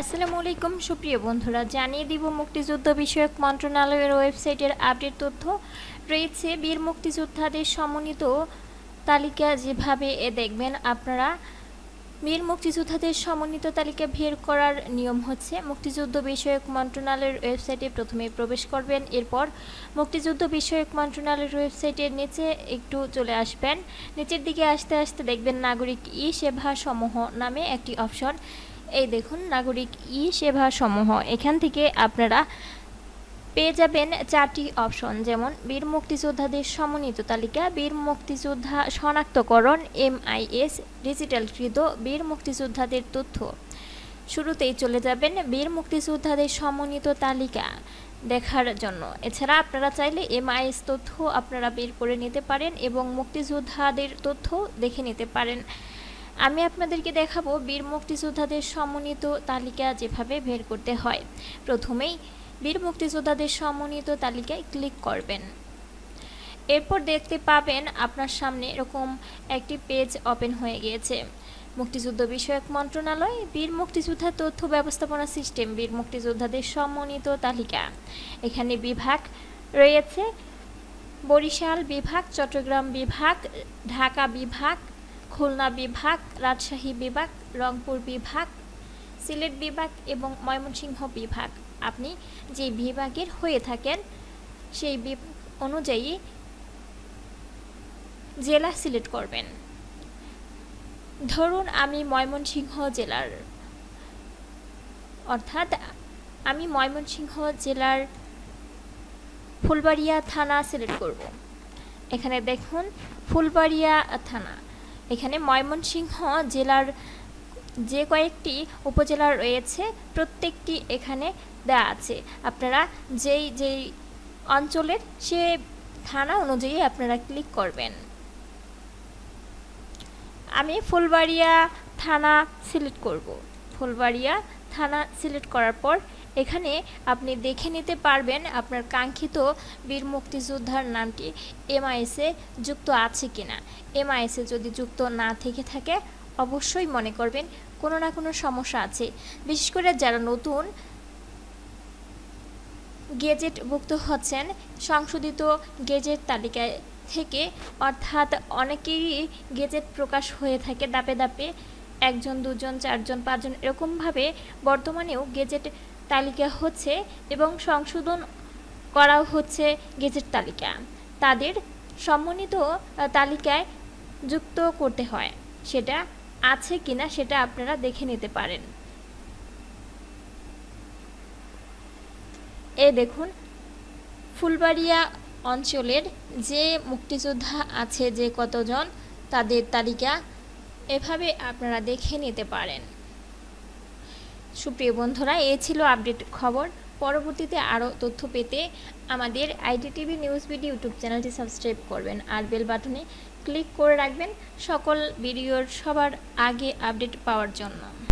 আসসালামু আলাইকুম, সুপ্রিয় বন্ধুরা, জানিয়ে দিব মুক্তিযুদ্ধ বিষয়ক মন্ত্রণালয়ের ওয়েবসাইটের আপডেট তথ্য। রয়েছে বীর মুক্তিযোদ্ধাদের সমন্বিত তালিকা, যেভাবে এ দেখবেন আপনারা, বীর মুক্তিযোদ্ধাদের সমন্বিত তালিকা বের করার নিয়ম হচ্ছে, মুক্তিযুদ্ধ বিষয়ক মন্ত্রণালয়ের ওয়েবসাইটে প্রথমে প্রবেশ করবেন, এরপর মুক্তিযুদ্ধ বিষয়ক মন্ত্রণালয়ের ওয়েবসাইটের নিচে একটু চলে আসবেন। নিচের দিকে আসতে আসতে দেখবেন নাগরিক ই সেবা সমূহ নামে একটি অপশন। এই দেখুন, নাগরিক ই সেবা সমূহ। এখান থেকে আপনারা পেয়ে যাবেন চারটি অপশন, যেমন বীর মুক্তিযোদ্ধাদের সমন্বিত তালিকা, বীর মুক্তিযোদ্ধা শনাক্তকরণ এমআইএস ডিজিটালকৃত বীর মুক্তিযোদ্ধাদের তথ্য। শুরুতেই চলে যাবেন বীর মুক্তিযোদ্ধাদের সমন্বিত তালিকা দেখার জন্য। এছাড়া আপনারা চাইলে এমআইএস তথ্য আপনারা বের করে নিতে পারেন এবং মুক্তিযোদ্ধাদের তথ্য দেখে নিতে পারেন। আমি আপনাদেরকে দেখাবো বীর মুক্তিযোদ্ধাদের সমন্বিত তালিকা যেভাবে বের করতে হয়। প্রথমেই বীর মুক্তিযোদ্ধাদের সমন্বিত তালিকায় ক্লিক করবেন। এরপর দেখতে পাবেন আপনার সামনে এরকম একটি পেজ ওপেন হয়ে গিয়েছে। মুক্তিযুদ্ধ বিষয়ক মন্ত্রণালয়, বীর মুক্তিযোদ্ধা তথ্য ব্যবস্থাপনা সিস্টেম, বীর মুক্তিযোদ্ধাদের সমন্বিত তালিকা। এখানে বিভাগ রয়েছে, বরিশাল বিভাগ, চট্টগ্রাম বিভাগ, ঢাকা বিভাগ খুলনা বিভাগ, রাজশাহী বিভাগ, রংপুর বিভাগ, সিলেট বিভাগ এবং ময়মনসিংহ বিভাগ। আপনি যে বিভাগের হয়ে থাকেন, সেই অনুযায়ী জেলা সিলেক্ট করবেন। ধরুন আমি ময়মনসিংহ জেলার, অর্থাৎ আমি ময়মনসিংহ জেলার ফুলবাড়িয়া থানা সিলেক্ট করব। এখানে দেখুন, ফুলবাড়িয়া থানা। এখানে ময়মনসিংহ জেলার যে কয়েকটি উপজেলা রয়েছে, প্রত্যেকটি এখানে দেওয়া আছে। আপনারা যেই যেই অঞ্চলের সে থানা অনুযায়ী আপনারা ক্লিক করবেন। আমি ফুলবাড়িয়া থানা সিলেক্ট করব। ফুলবাড়িয়া থানা সিলেক্ট করার পর এখানে আপনি দেখে নিতে পারবেন আপনার কাঙ্ক্ষিত বীর মুক্তিযোদ্ধার নামটি। এমআইএসে যুক্ত আছে কিনা? এমআইএসে যদি যুক্ত না থেকে থাকে, অবশ্যই মনে করবেন কোনো না কোনো সমস্যা আছে। বিশেষ করে যারা নতুন গেজেটভুক্ত হচ্ছেন, সংশোধিত গেজেট তালিকায় থেকে অর্থাৎ অনেকেরই গেজেট প্রকাশ হয়ে থাকে দাপে দাপে একজন, দুজন, চারজন, পাঁচজন এরকমভাবে বর্তমানেও গেজেট তালিকা হচ্ছে এবং সংশোধন করাও হচ্ছে গেজেট তালিকা। তাদের সমন্বিত তালিকায় যুক্ত করতে হয়। সেটা আছে কিনা সেটা আপনারা দেখে নিতে পারেন। এ দেখুন, ফুলবাড়িয়া অঞ্চলের যে মুক্তিযোদ্ধা আছে, যে কতজন, তাদের তালিকা এভাবে আপনারা দেখে নিতে পারেন। সুপ্রিয় বন্ধুরা, এ ছিল আপডেট খবর। পরবর্তীতে আরও তথ্য পেতে আমাদের আইডিটিভি নিউজ ভিডিও ইউটিউব চ্যানেলটি সাবস্ক্রাইব করবেন আর বেল বাটনে ক্লিক করে রাখবেন সকল ভিডিওর সবার আগে আপডেট পাওয়ার জন্য।